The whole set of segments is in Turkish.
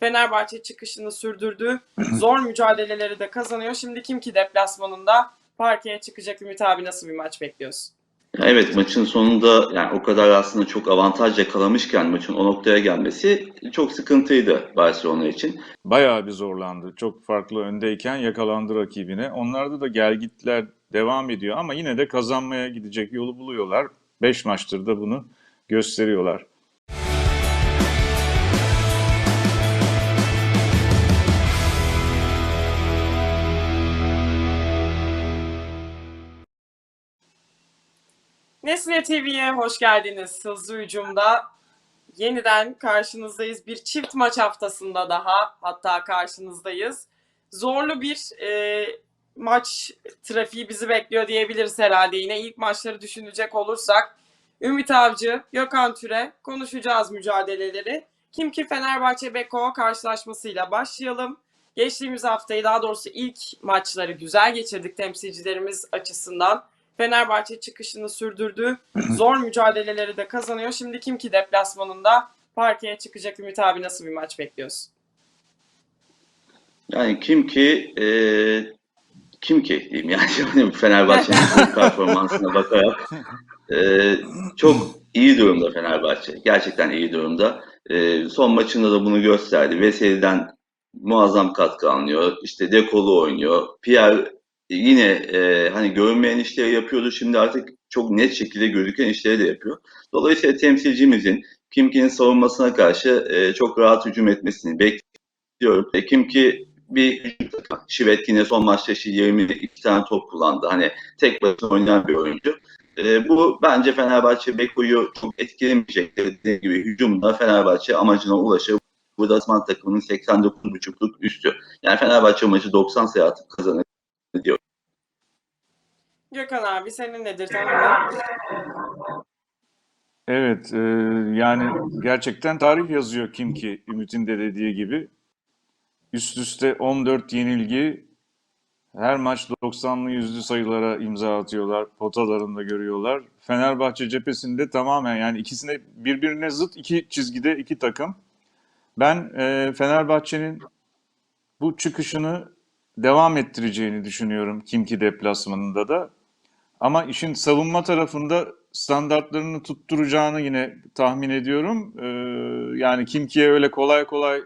Fenerbahçe çıkışını sürdürdü. Zor mücadeleleri de kazanıyor. Şimdi Kimki deplasmanında parkeye çıkacak Ümit abi nasıl bir maç bekliyorsun? Evet maçın sonunda yani o kadar aslında çok avantaj yakalamışken maçın o noktaya gelmesi çok sıkıntıydı Barcelona için. Bayağı bir zorlandı. Çok farklı öndeyken yakalandı rakibine. Onlarda da gelgitler devam ediyor ama yine de kazanmaya gidecek yolu buluyorlar. 5 maçtır da bunu gösteriyorlar. Nesne TV'ye hoş geldiniz. Hızlı Hücum'da yeniden karşınızdayız. Bir çift maç haftasında daha hatta karşınızdayız. Zorlu bir e, maç trafiği bizi bekliyor diyebiliriz herhalde. Yine ilk maçları düşünecek olursak Ümit Avcı, Gökhan Türe konuşacağız mücadeleleri. Kim ki Fenerbahçe Beko karşılaşmasıyla başlayalım. Geçtiğimiz haftayı daha doğrusu ilk maçları güzel geçirdik temsilcilerimiz açısından. Fenerbahçe çıkışını sürdürdü. Zor mücadeleleri de kazanıyor. Şimdi Kimki deplasmanında parkeye çıkacak Ümit abi nasıl bir maç bekliyorsun? Yani kim ki e, kim ki diyeyim yani Fenerbahçe'nin performansına bakarak e, çok iyi durumda Fenerbahçe. Gerçekten iyi durumda. E, son maçında da bunu gösterdi. Veseli'den muazzam katkı alınıyor. İşte Dekolu oynuyor. Pierre yine e, hani görünmeyen işleri yapıyordu. Şimdi artık çok net şekilde gözüken işleri de yapıyor. Dolayısıyla temsilcimizin Kimki'nin savunmasına karşı e, çok rahat hücum etmesini bekliyorum. E, Kimki bir. Şivet yine son maçta işte 22 tane top kullandı. Hani tek başına oynayan bir oyuncu. E, bu bence Fenerbahçe Beko'yu çok etkilemeyecektir. Dediğim gibi hücumda Fenerbahçe amacına ulaşır. Bu da Asman takımının 89.5'luk üstü. Yani Fenerbahçe maçı 90 sayı atıp kazanır diyor. Gökhan abi senin nedir? Evet, e, yani gerçekten tarih yazıyor kim ki Ümit'in de dediği gibi. Üst üste 14 yenilgi, her maç 90'lı yüzlü sayılara imza atıyorlar, potalarında görüyorlar. Fenerbahçe cephesinde tamamen yani ikisine birbirine zıt iki çizgide iki takım. Ben e, Fenerbahçe'nin bu çıkışını devam ettireceğini düşünüyorum Kimki deplasmanında da. Ama işin savunma tarafında standartlarını tutturacağını yine tahmin ediyorum. Ee, yani Kimki'ye öyle kolay kolay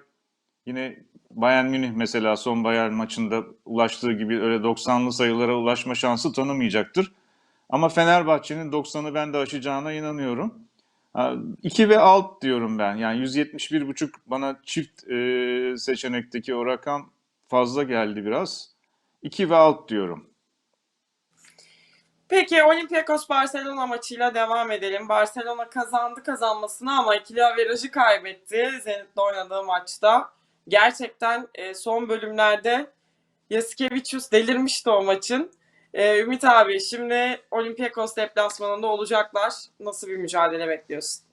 yine Bayern Münih mesela son Bayern maçında ulaştığı gibi öyle 90'lı sayılara ulaşma şansı tanımayacaktır. Ama Fenerbahçe'nin 90'ı ben de aşacağına inanıyorum. 2 ve alt diyorum ben. Yani 171,5 bana çift e, seçenekteki o rakam fazla geldi biraz. 2 ve alt diyorum. Peki Olympiakos Barcelona maçıyla devam edelim. Barcelona kazandı kazanmasını ama ikili averajı kaybetti Zenit'le oynadığı maçta. Gerçekten e, son bölümlerde Yasikevicius delirmişti o maçın. E, Ümit abi şimdi Olympiakos deplasmanında olacaklar. Nasıl bir mücadele bekliyorsun?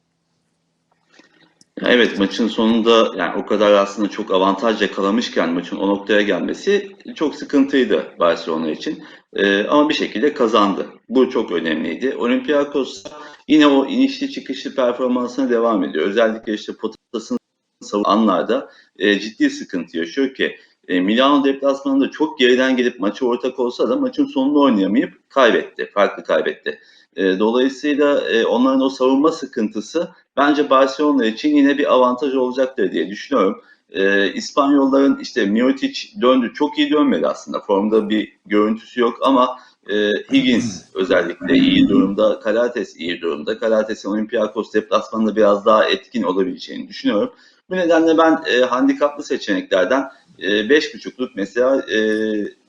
Evet maçın sonunda yani o kadar aslında çok avantaj yakalamışken maçın o noktaya gelmesi çok sıkıntıydı Barcelona için. Ee, ama bir şekilde kazandı. Bu çok önemliydi. Olympiakos yine o inişli çıkışlı performansına devam ediyor. Özellikle işte potasını savunan anlarda e, ciddi sıkıntı yaşıyor ki e, Milano deplasmanında çok geriden gelip maçı ortak olsa da maçın sonunu oynayamayıp kaybetti. Farklı kaybetti. E, dolayısıyla e, onların o savunma sıkıntısı bence Barcelona için yine bir avantaj olacaktır diye düşünüyorum. E, İspanyolların işte Miotic döndü. Çok iyi dönmedi aslında. Formda bir görüntüsü yok ama e, Higgins özellikle iyi durumda. Kalates iyi durumda. Kalates'in Olympiakos deplasmanında biraz daha etkin olabileceğini düşünüyorum. Bu nedenle ben e, handikaplı seçeneklerden e, 5.5'luk mesela e,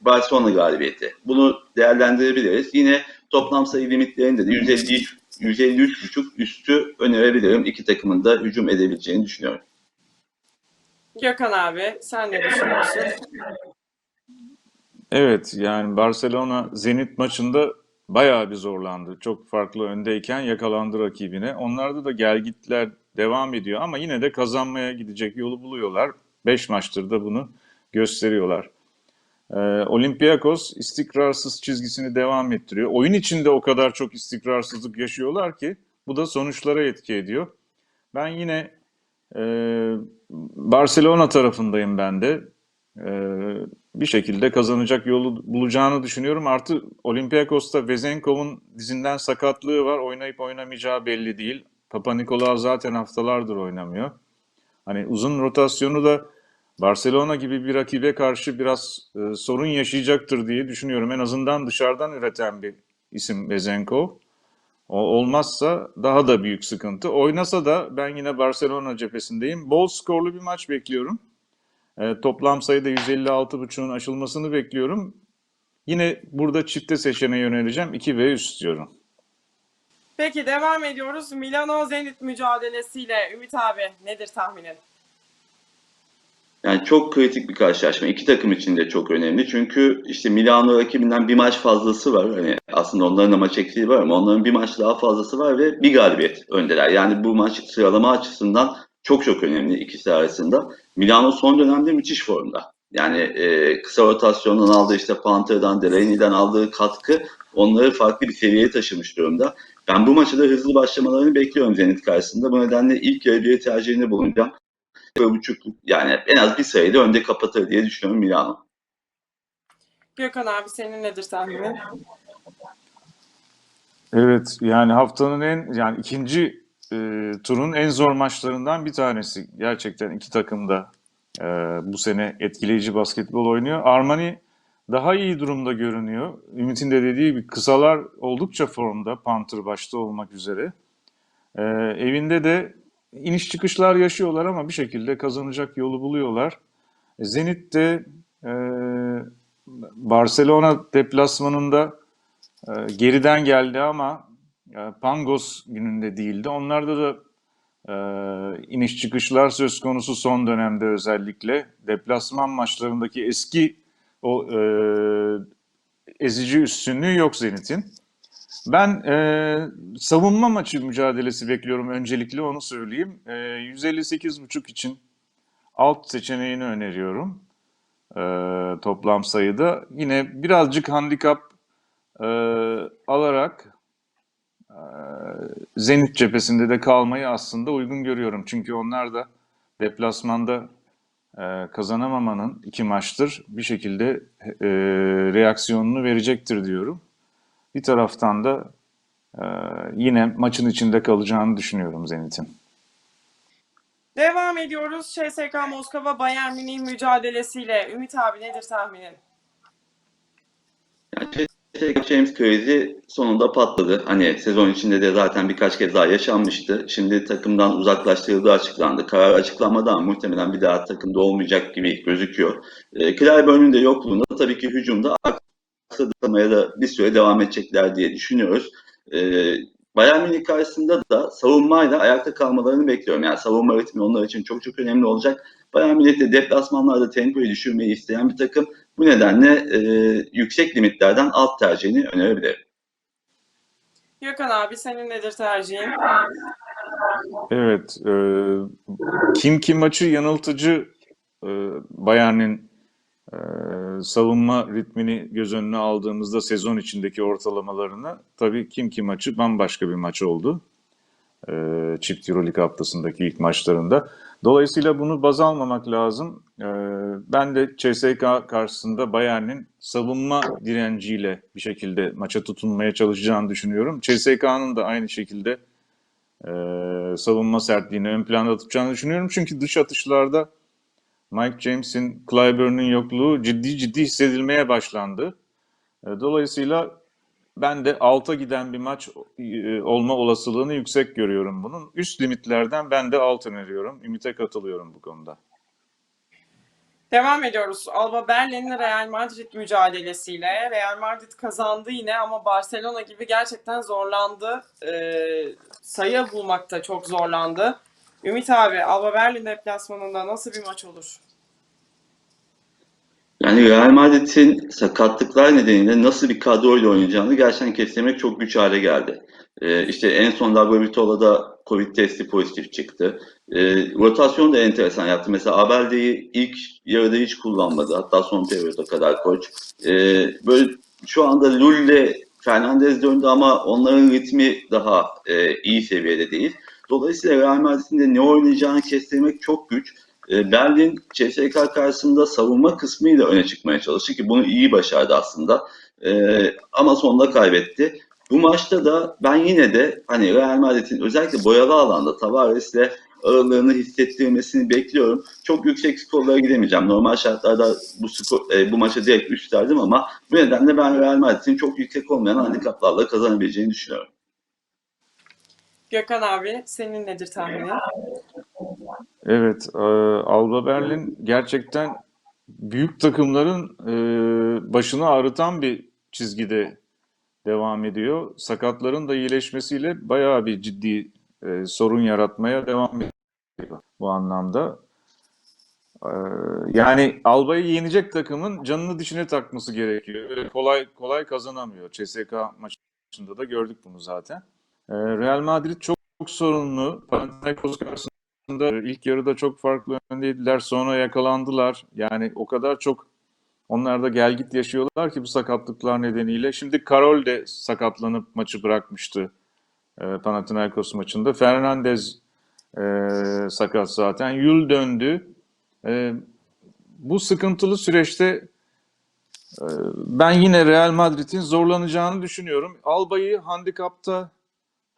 Barcelona galibiyeti. Bunu değerlendirebiliriz. Yine toplam sayı limitlerinde de 150 153.5 üstü önerebilirim. İki takımın da hücum edebileceğini düşünüyorum. Gökhan abi sen ne düşünüyorsun? Evet yani Barcelona Zenit maçında bayağı bir zorlandı. Çok farklı öndeyken yakalandı rakibine. Onlarda da gelgitler devam ediyor ama yine de kazanmaya gidecek yolu buluyorlar. 5 maçtır da bunu gösteriyorlar. Ee, Olympiakos istikrarsız çizgisini devam ettiriyor. Oyun içinde o kadar çok istikrarsızlık yaşıyorlar ki bu da sonuçlara etki ediyor. Ben yine e, Barcelona tarafındayım ben de. Ee, bir şekilde kazanacak yolu bulacağını düşünüyorum. Artı Olympiakos'ta Vezenkov'un dizinden sakatlığı var. Oynayıp oynamayacağı belli değil. Papa Nikolaou zaten haftalardır oynamıyor. Hani uzun rotasyonu da Barcelona gibi bir rakibe karşı biraz e, sorun yaşayacaktır diye düşünüyorum. En azından dışarıdan üreten bir isim Vezenkov. O olmazsa daha da büyük sıkıntı. Oynasa da ben yine Barcelona cephesindeyim. Bol skorlu bir maç bekliyorum. E, toplam sayıda 156.5'un aşılmasını bekliyorum. Yine burada çifte seçeneğe yöneleceğim. 2 ve üst diyorum. Peki devam ediyoruz. Milano Zenit mücadelesiyle Ümit abi nedir tahminin? Yani çok kritik bir karşılaşma. İki takım için de çok önemli. Çünkü işte Milano rakibinden bir maç fazlası var. Hani aslında onların da maç eksiği var ama onların bir maç daha fazlası var ve bir galibiyet öndeler. Yani bu maç sıralama açısından çok çok önemli ikisi arasında. Milano son dönemde müthiş formda. Yani e, kısa rotasyondan aldığı işte Panther'dan, Delaney'den aldığı katkı onları farklı bir seviyeye taşımış durumda. Ben bu maçı da hızlı başlamalarını bekliyorum Zenit karşısında. Bu nedenle ilk yarı bir tercihini bulunacağım ve buçuk yani en az bir sayıda önde kapatır diye düşünüyorum Milano. Gökhan abi senin nedir tahminin? Evet yani haftanın en yani ikinci e, turun en zor maçlarından bir tanesi. Gerçekten iki takım da e, bu sene etkileyici basketbol oynuyor. Armani daha iyi durumda görünüyor. Ümit'in de dediği gibi kısalar oldukça formda. Panther başta olmak üzere. E, evinde de iniş çıkışlar yaşıyorlar ama bir şekilde kazanacak yolu buluyorlar. E, Zenit de e, Barcelona deplasmanında e, geriden geldi ama e, Pangos gününde değildi. Onlarda da e, iniş çıkışlar söz konusu son dönemde özellikle. Deplasman maçlarındaki eski o e, ezici üstünlüğü yok Zenit'in. Ben e, savunma maçı mücadelesi bekliyorum öncelikle onu söyleyeyim. E, 158.5 için alt seçeneğini öneriyorum e, toplam sayıda. Yine birazcık handikap e, alarak e, Zenit cephesinde de kalmayı aslında uygun görüyorum. Çünkü onlar da deplasmanda e, kazanamamanın iki maçtır bir şekilde e, reaksiyonunu verecektir diyorum. Bir taraftan da e, yine maçın içinde kalacağını düşünüyorum Zenit'in. Devam ediyoruz. CSK Moskova Bayern Münih mücadelesiyle. Ümit abi nedir tahminin? CSKA James krizi sonunda patladı. Hani sezon içinde de zaten birkaç kez daha yaşanmıştı. Şimdi takımdan uzaklaştırıldığı açıklandı. Karar açıklanmadan muhtemelen bir daha takımda olmayacak gibi gözüküyor. E, Clyburn'un de yokluğunda tabii ki hücumda aksadılmaya da bir süre devam edecekler diye düşünüyoruz. E, Bayern Münih karşısında da savunmayla ayakta kalmalarını bekliyorum. Yani savunma ritmi onlar için çok çok önemli olacak. Bayern Münih de deplasmanlarda tempoyu düşürmeyi isteyen bir takım. Bu nedenle e, yüksek limitlerden alt tercihini önerebilirim. Gökhan abi senin nedir tercihin? Evet, e, kim kim maçı yanıltıcı e, Bayern'in e, savunma ritmini göz önüne aldığımızda sezon içindeki ortalamalarını tabii kim kim maçı bambaşka bir maç oldu. E, çift Euroleague haftasındaki ilk maçlarında. Dolayısıyla bunu baz almamak lazım. E, ben de CSK karşısında Bayern'in savunma direnciyle bir şekilde maça tutunmaya çalışacağını düşünüyorum. CSK'nın da aynı şekilde savunma sertliğini ön planda tutacağını düşünüyorum. Çünkü dış atışlarda Mike James'in, Clyburn'un yokluğu ciddi ciddi hissedilmeye başlandı. E, dolayısıyla ben de alta giden bir maç e, olma olasılığını yüksek görüyorum bunun. Üst limitlerden ben de alt öneriyorum. Ümit'e katılıyorum bu konuda. Devam ediyoruz. Alba Berlin Real Madrid mücadelesiyle. Real Madrid kazandı yine ama Barcelona gibi gerçekten zorlandı. Ee, sayı bulmakta çok zorlandı. Ümit abi Alba Berlin deplasmanında nasıl bir maç olur? Yani Real Madrid'in sakatlıklar nedeniyle nasıl bir kadroyla oynayacağını gerçekten kestirmek çok güç hale geldi. Ee, işte en son Lagovitola'da Covid testi pozitif çıktı. Ee, rotasyon da enteresan yaptı. Mesela Abelde'yi ilk yarıda hiç kullanmadı. Hatta son periyoda kadar koç. Ee, böyle şu anda Lulle, Fernandez döndü ama onların ritmi daha e, iyi seviyede değil. Dolayısıyla Real Madrid'in de ne oynayacağını kestirmek çok güç. E, Berlin CSK karşısında savunma kısmıyla öne çıkmaya çalıştı ki bunu iyi başardı aslında. E, ama sonunda kaybetti. Bu maçta da ben yine de hani Real Madrid'in özellikle boyalı alanda Tavares'le ağırlığını hissettirmesini bekliyorum. Çok yüksek skorlara gidemeyeceğim. Normal şartlarda bu skor, e, bu maça direkt üstlerdim ama bu nedenle ben Real Madrid'in çok yüksek olmayan handikaplarla kazanabileceğini düşünüyorum. Gökhan abi senin nedir tahminin? Evet, e, Alba Berlin gerçekten büyük takımların e, başını ağrıtan bir çizgide devam ediyor. Sakatların da iyileşmesiyle bayağı bir ciddi e, sorun yaratmaya devam ediyor bu anlamda. E, yani Alba'yı yenecek takımın canını dişine takması gerekiyor. Öyle kolay kolay kazanamıyor. CSK maçında da gördük bunu zaten. E, Real Madrid çok, çok sorunlu. Panathinaikos karşısında ilk yarıda çok farklı öndeydiler. Sonra yakalandılar. Yani o kadar çok onlar da gel git yaşıyorlar ki bu sakatlıklar nedeniyle. Şimdi Karol de sakatlanıp maçı bırakmıştı e, Panathinaikos maçında. Fernandez e, sakat zaten. Yul döndü. E, bu sıkıntılı süreçte e, ben yine Real Madrid'in zorlanacağını düşünüyorum. Alba'yı handikapta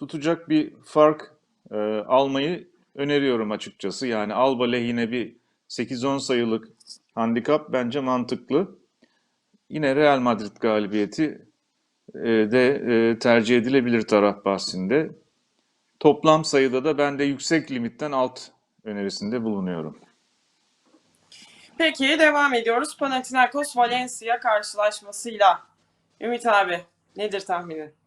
tutacak bir fark e, almayı öneriyorum açıkçası. Yani Alba lehine bir 8-10 sayılık handikap bence mantıklı. Yine Real Madrid galibiyeti e, de e, tercih edilebilir taraf bahsinde. Toplam sayıda da ben de yüksek limitten alt önerisinde bulunuyorum. Peki devam ediyoruz. Panathinaikos Valencia karşılaşmasıyla. Ümit abi nedir tahminin?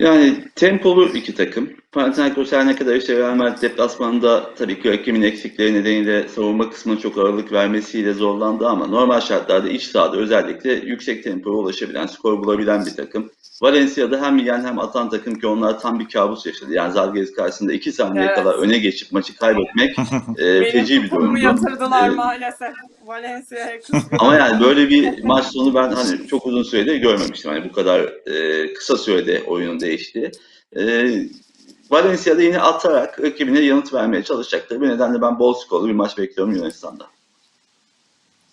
Yani tempolu iki takım. Panathinaikos her ne kadar işte Real Madrid deplasmanında tabii ki rakibin eksikleri nedeniyle savunma kısmına çok ağırlık vermesiyle zorlandı ama normal şartlarda iç sahada özellikle yüksek tempoya ulaşabilen, skor bulabilen bir takım. Valencia'da hem yiyen hem atan takım ki onlar tam bir kabus yaşadı. Yani Zalgiris karşısında iki saniye Evet. kadar öne geçip maçı kaybetmek e, feci bir durumdu. yatırdılar E, maalesef. Valencia'ya ama yani böyle bir maç sonu ben hani çok uzun sürede görmemiştim. Hani bu kadar e, kısa sürede oyunun değiştiği. E, Valencia'da yine atarak rakibine yanıt vermeye çalışacaktır. Bu nedenle ben bol skorlu bir maç bekliyorum Yunanistan'da.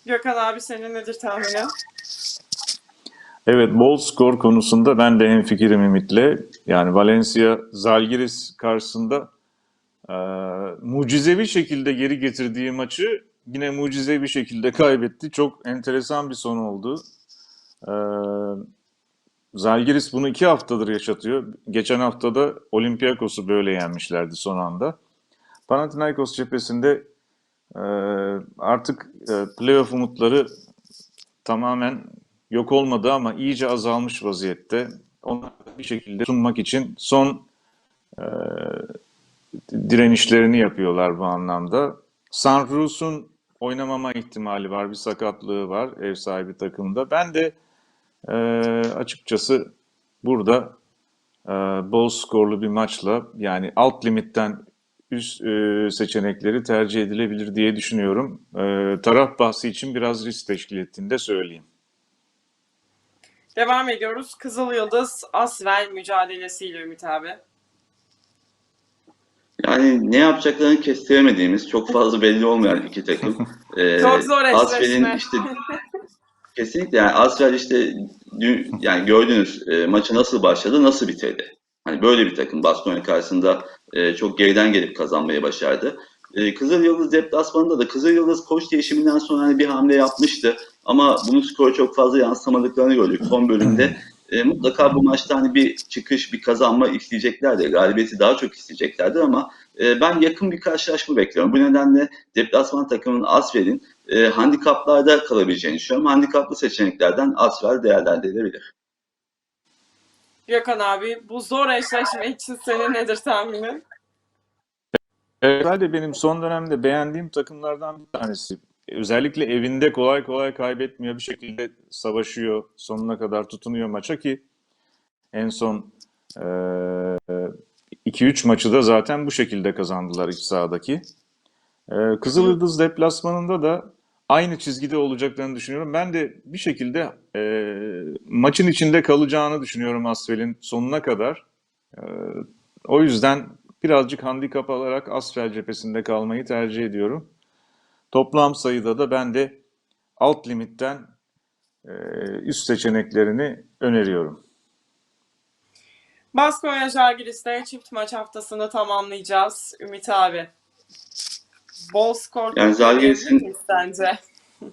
Gökhan abi senin nedir tahminin? Evet, bol skor konusunda ben de hemfikirim Ümit'le. Yani Valencia, Zalgiris karşısında e, mucizevi şekilde geri getirdiği maçı yine mucizevi şekilde kaybetti. Çok enteresan bir son oldu. E, Zalgiris bunu iki haftadır yaşatıyor. Geçen haftada Olympiakos'u böyle yenmişlerdi son anda. Panathinaikos cephesinde e, artık e, playoff umutları tamamen yok olmadı ama iyice azalmış vaziyette. Onu bir şekilde sunmak için son e, direnişlerini yapıyorlar bu anlamda. Sanrus'un oynamama ihtimali var, bir sakatlığı var ev sahibi takımda. Ben de e, açıkçası burada e, bol skorlu bir maçla yani alt limitten üst e, seçenekleri tercih edilebilir diye düşünüyorum. E, taraf bahsi için biraz risk teşkil ettiğini de söyleyeyim. Devam ediyoruz. Kızıl Yıldız Asvel mücadelesiyle Ümit abi. Yani ne yapacaklarını kestiremediğimiz, çok fazla belli olmayan iki takım. Ee, Çok zor Asfel'in eşleşme. işte kesinlikle yani Asfel işte dün, yani gördünüz e, maçı nasıl başladı, nasıl bitirdi. Hani böyle bir takım Baskonya karşısında e, çok geriden gelip kazanmayı başardı. E, Kızıl Yıldız deplasmanında da Kızıl Yıldız koç değişiminden sonra hani bir hamle yapmıştı. Ama bunu skoru çok fazla yansıtamadıklarını gördük son bölümde. E, mutlaka bu maçta hani bir çıkış, bir kazanma isteyeceklerdi. Galibiyeti daha çok isteyeceklerdi ama e, ben yakın bir karşılaşma bekliyorum. Bu nedenle deplasman takımının Asfel'in e, handikaplarda kalabileceğini düşünüyorum. Handikaplı seçeneklerden Asfel değerlendirilebilir. Gökhan abi bu zor eşleşme için senin nedir tahminin? Evet, de benim son dönemde beğendiğim takımlardan bir tanesi. Özellikle evinde kolay kolay kaybetmiyor bir şekilde savaşıyor, sonuna kadar tutunuyor maça ki en son 2-3 maçı da zaten bu şekilde kazandılar iç sahadaki. E, Kızıl Yıldız deplasmanında da aynı çizgide olacaklarını düşünüyorum. Ben de bir şekilde e, maçın içinde kalacağını düşünüyorum Asfel'in sonuna kadar. E, o yüzden birazcık handikap alarak Asfel cephesinde kalmayı tercih ediyorum. Toplam sayıda da ben de alt limitten e, üst seçeneklerini öneriyorum. Baskonya Žalgiris'te çift maç haftasını tamamlayacağız. Ümit abi. Bol skor Yani miyiz sence?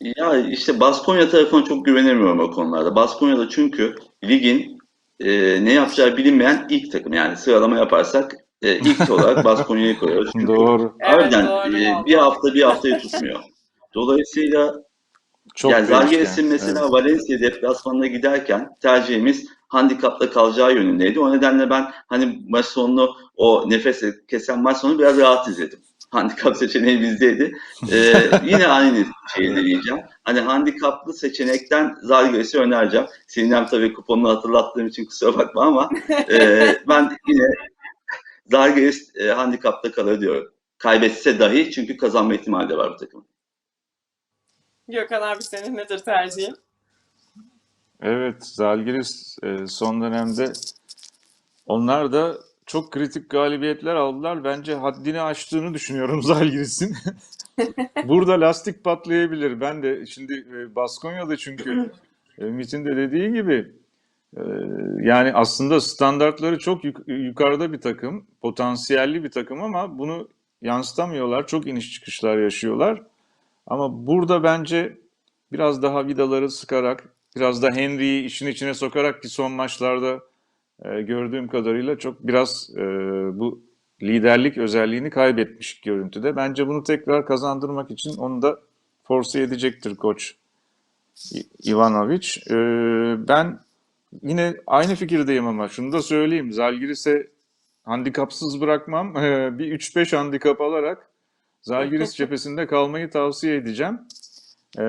Ya işte Baskonya tarafına çok güvenemiyorum o konularda. Baskonya'da çünkü ligin e, ne yapacağı bilinmeyen ilk takım. Yani sıralama yaparsak e, ilk olarak Baskonya'yı koyuyoruz. Çünkü Doğru. Evet, harbiden doğru e, bir hafta bir haftayı tutmuyor. Dolayısıyla Çok yani. Zalgiris'in mesela Evet. Valencia deplasmanına giderken tercihimiz handikapla kalacağı yönündeydi. O nedenle ben hani maç sonunu o nefes kesen maç sonu biraz rahat izledim. Handikap seçeneği bizdeydi. Ee, yine aynı şeyi deneyeceğim. Hani handikaplı seçenekten Zalgiris'i önereceğim. Sinem tabii kuponunu hatırlattığım için kusura bakma ama e, ben yine Zalgiris e, handikapta kalır diyorum. Kaybetse dahi çünkü kazanma ihtimali de var bu takımın. Gökhan abi senin nedir tercihin? Evet, Zalgiris e, son dönemde onlar da çok kritik galibiyetler aldılar. Bence haddini aştığını düşünüyorum Zalgiris'in. Burada lastik patlayabilir. Ben de şimdi e, Baskonya'da çünkü e, Ümit'in de dediği gibi yani aslında standartları çok yuk- yukarıda bir takım, potansiyelli bir takım ama bunu yansıtamıyorlar. Çok iniş çıkışlar yaşıyorlar. Ama burada bence biraz daha vidaları sıkarak, biraz da Henry'yi işin içine sokarak ki son maçlarda e, gördüğüm kadarıyla çok biraz e, bu liderlik özelliğini kaybetmiş görüntüde. Bence bunu tekrar kazandırmak için onu da force edecektir koç Ivanovic. E, ben yine aynı fikirdeyim ama şunu da söyleyeyim. Zalgiris'e handikapsız bırakmam. E, bir 3-5 handikap alarak Zalgiris cephesinde kalmayı tavsiye edeceğim. Ee,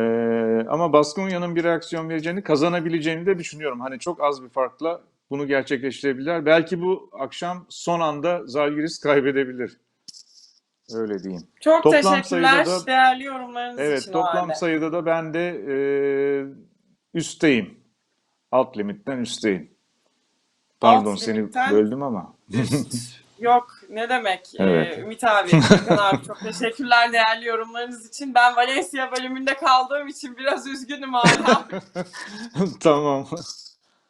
ama Baskonya'nın bir reaksiyon vereceğini, kazanabileceğini de düşünüyorum. Hani çok az bir farkla bunu gerçekleştirebilirler. Belki bu akşam son anda Zalgiris kaybedebilir. Öyle diyeyim. Çok Toplam teşekkürler da- değerli yorumlarınız Evet, için o toplam halde. sayıda da ben de e, üstteyim. Alt limitten üstteyim. Pardon Alt seni limitten- böldüm ama. Yok ne demek Evet. Ee, Ümit abi, Gökhan abi çok teşekkürler değerli yorumlarınız için. Ben Valencia bölümünde kaldığım için biraz üzgünüm hala. Tamam.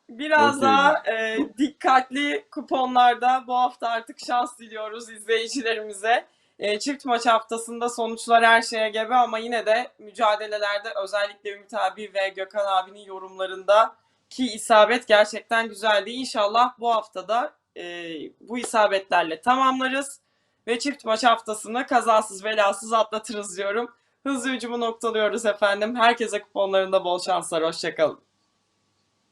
Biraz Okey. daha e, dikkatli kuponlarda bu hafta artık şans diliyoruz izleyicilerimize. E, çift maç haftasında sonuçlar her şeye gebe ama yine de mücadelelerde özellikle Ümit abi ve Gökhan abinin yorumlarında ki isabet gerçekten güzeldi. İnşallah bu haftada e, bu isabetlerle tamamlarız ve çift maç haftasını kazasız belasız atlatırız diyorum. Hızlı hücumu noktalıyoruz efendim. Herkese kuponlarında bol şanslar. Hoşçakalın.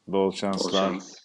Bol Bol şanslar. şans.